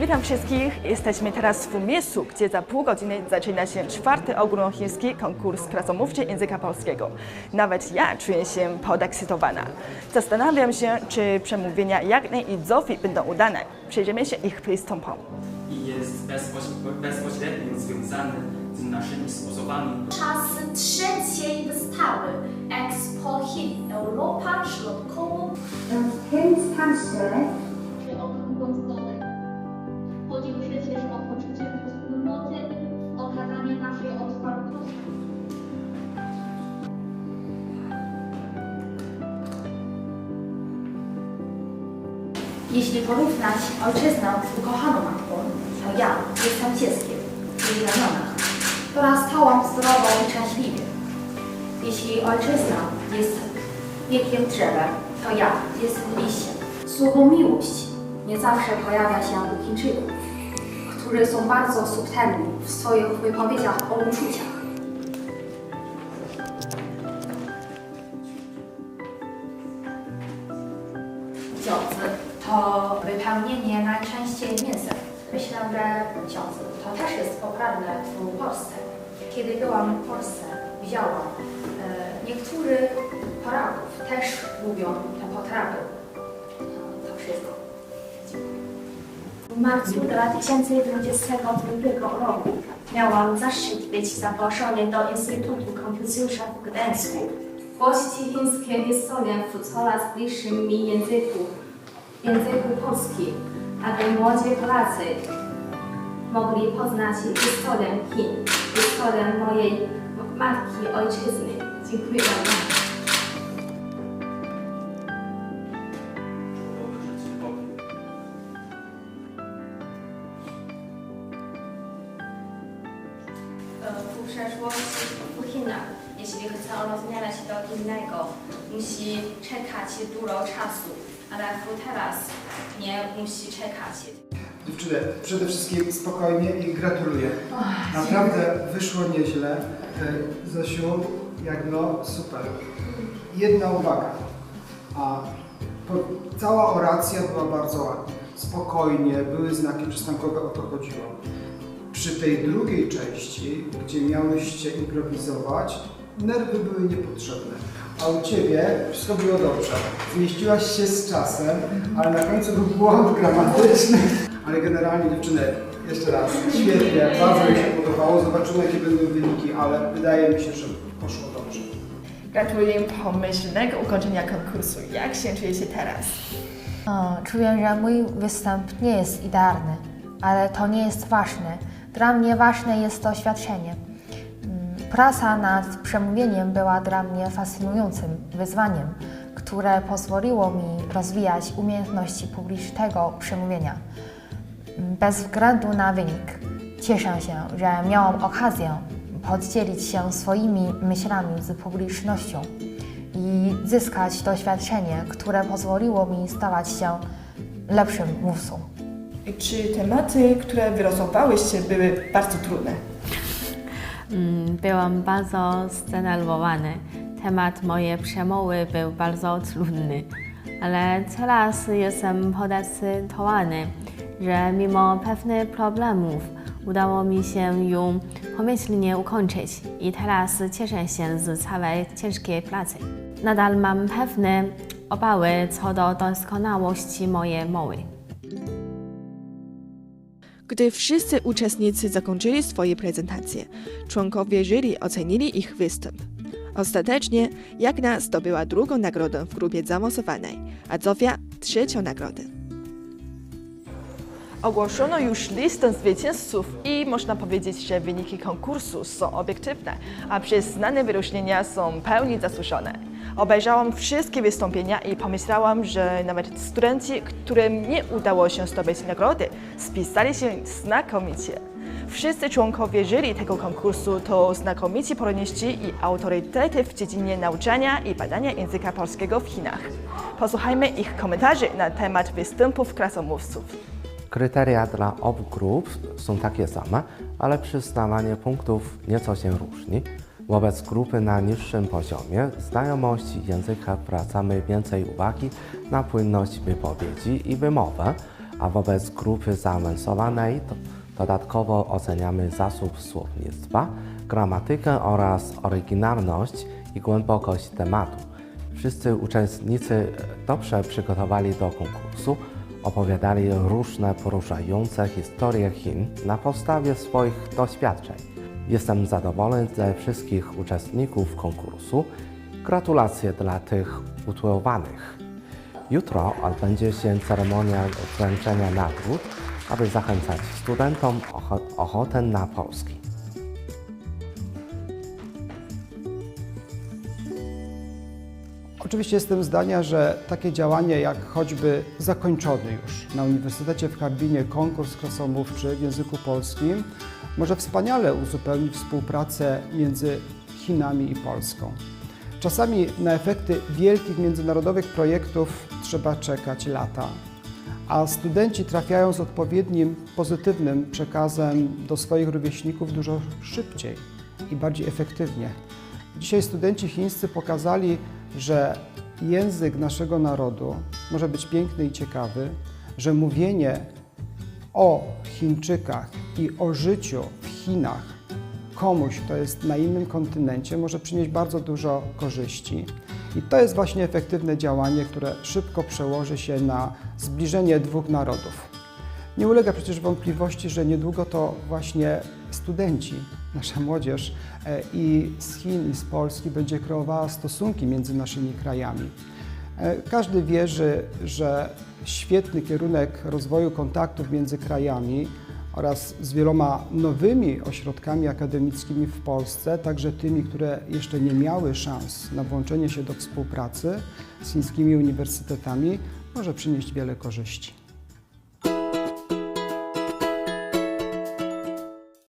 Witam wszystkich. Jesteśmy teraz w miejscu, gdzie za pół godziny zaczyna się czwarty ogólnochiński konkurs krasomówczy języka polskiego. Nawet ja czuję się podekscytowana. Zastanawiam się, czy przemówienia Jagny i Zofii będą udane. Przyjrzymy się ich występom. i jest bezpoś- bezpośrednio związany z naszymi sposobami Czas trzeciej wystawy Expo Hit Europa Środkowo W tym czasie Jeśli porównać ojczyznę z ukochaną matką, to ja jestem dzieckiem w jej ramionach, która stałam zdrową i szczęśliwie. Jeśli ojczyzna jest wiekiem drzewem, to ja jestem liściem. Słowo miłość nie zawsze pojawia się u Chińczyków, którzy są bardzo subtelni w swoich wypowiedziach o uczuciach. Dziocy to wypełnienie najczęściej mięsem. Myślę, że to też jest popularne w Polsce. Kiedy byłam w Polsce, widziałam e, niektórych Polaków też lubią te potrawy. To wszystko. W marcu 2022 roku miałam zaszczyt być zaproszony do Instytutu Konfucjusza w Gdańsku. Gości chińskie historie w coraz bliższym mi języku, języku polskim, aby młodzi Polacy mogli poznać historię Chin, historię mojej matki, ojczyzny. Dziękuję bardzo. w przeszłości w Chinach, jeśli chce rozmawiać do innego, musi czekać dużo czasu, ale w teraz nie musi czekać. Dziewczyny, przede wszystkim spokojnie i gratuluję. Naprawdę wyszło nieźle. E, Zosiu, Jagno, super. Jedna uwaga. A po, cała oracja była bardzo ładna. Spokojnie, były znaki przystankowe, o to chodziło. Przy tej drugiej części, gdzie miałyście improwizować, nerwy były niepotrzebne. A u Ciebie wszystko było dobrze. Zmieściłaś się z czasem, ale na końcu był błąd gramatyczny. Ale generalnie dziewczyny, jeszcze raz, świetnie, bardzo mi się podobało. Zobaczymy jakie będą wyniki, ale wydaje mi się, że poszło dobrze. Gratuluję pomyślnego ukończenia konkursu. Jak się czujecie teraz? O, czuję, że mój występ nie jest idealny, ale to nie jest ważne. Dla mnie ważne jest doświadczenie. Praca nad przemówieniem była dla mnie fascynującym wyzwaniem, które pozwoliło mi rozwijać umiejętności publicznego przemówienia. Bez względu na wynik, cieszę się, że miałam okazję podzielić się swoimi myślami z publicznością i zyskać doświadczenie, które pozwoliło mi stawać się lepszym mówcą. Czy tematy, które wylosowałyście, były bardzo trudne? Mm, Byłam bardzo zdenerwowany. Temat mojej przemowy był bardzo trudny, ale teraz jestem podekscytowany, że mimo pewnych problemów udało mi się ją pomyślnie ukończyć i teraz cieszę się z całej ciężkiej pracy. Nadal mam pewne obawy co do doskonałości mojej mowy. Gdy wszyscy uczestnicy zakończyli swoje prezentacje, członkowie jury ocenili ich występ. Ostatecznie Jagna zdobyła drugą nagrodę w grupie zaawansowanej, a Zofia trzecią nagrodę. Ogłoszono już listę zwycięzców i można powiedzieć, że wyniki konkursu są obiektywne, a przyznane wyróżnienia są pełni zasłużone. Obejrzałam wszystkie wystąpienia i pomyślałam, że nawet studenci, którym nie udało się zdobyć nagrody, spisali się znakomicie. Wszyscy członkowie jury tego konkursu to znakomici poloniści i autorytety w dziedzinie nauczania i badania języka polskiego w Chinach. Posłuchajmy ich komentarzy na temat występów krasomówców. Kryteria dla obu grup są takie same, ale przyznawanie punktów nieco się różni. Wobec grupy na niższym poziomie znajomości języka zwracamy więcej uwagi na płynność wypowiedzi i wymowę, a wobec grupy zaawansowanej dodatkowo oceniamy zasób słownictwa, gramatykę oraz oryginalność i głębokość tematu. Wszyscy uczestnicy dobrze przygotowali do konkursu, opowiadali różne poruszające historie Chin na podstawie swoich doświadczeń. Jestem zadowolony ze wszystkich uczestników konkursu. Gratulacje dla tych utytułowanych. Jutro odbędzie się ceremonia wręczenia nagród, aby zachęcać studentom ocho- ochotę na polski. Oczywiście jestem zdania, że takie działanie jak choćby zakończony już na Uniwersytecie w Harbinie konkurs krasomówczy w języku polskim może wspaniale uzupełnić współpracę między Chinami i Polską. Czasami na efekty wielkich międzynarodowych projektów trzeba czekać lata, a studenci trafiają z odpowiednim pozytywnym przekazem do swoich rówieśników dużo szybciej i bardziej efektywnie. Dzisiaj studenci chińscy pokazali, że język naszego narodu może być piękny i ciekawy, że mówienie o Chińczykach i o życiu w Chinach komuś, kto jest na innym kontynencie, może przynieść bardzo dużo korzyści. I to jest właśnie efektywne działanie, które szybko przełoży się na zbliżenie dwóch narodów. Nie ulega przecież wątpliwości, że niedługo to właśnie studenci, nasza młodzież e, i z Chin, i z Polski będzie kreowała stosunki między naszymi krajami. E, Każdy wierzy, że świetny kierunek rozwoju kontaktów między krajami oraz z wieloma nowymi ośrodkami akademickimi w Polsce, także tymi, które jeszcze nie miały szans na włączenie się do współpracy z chińskimi uniwersytetami, może przynieść wiele korzyści.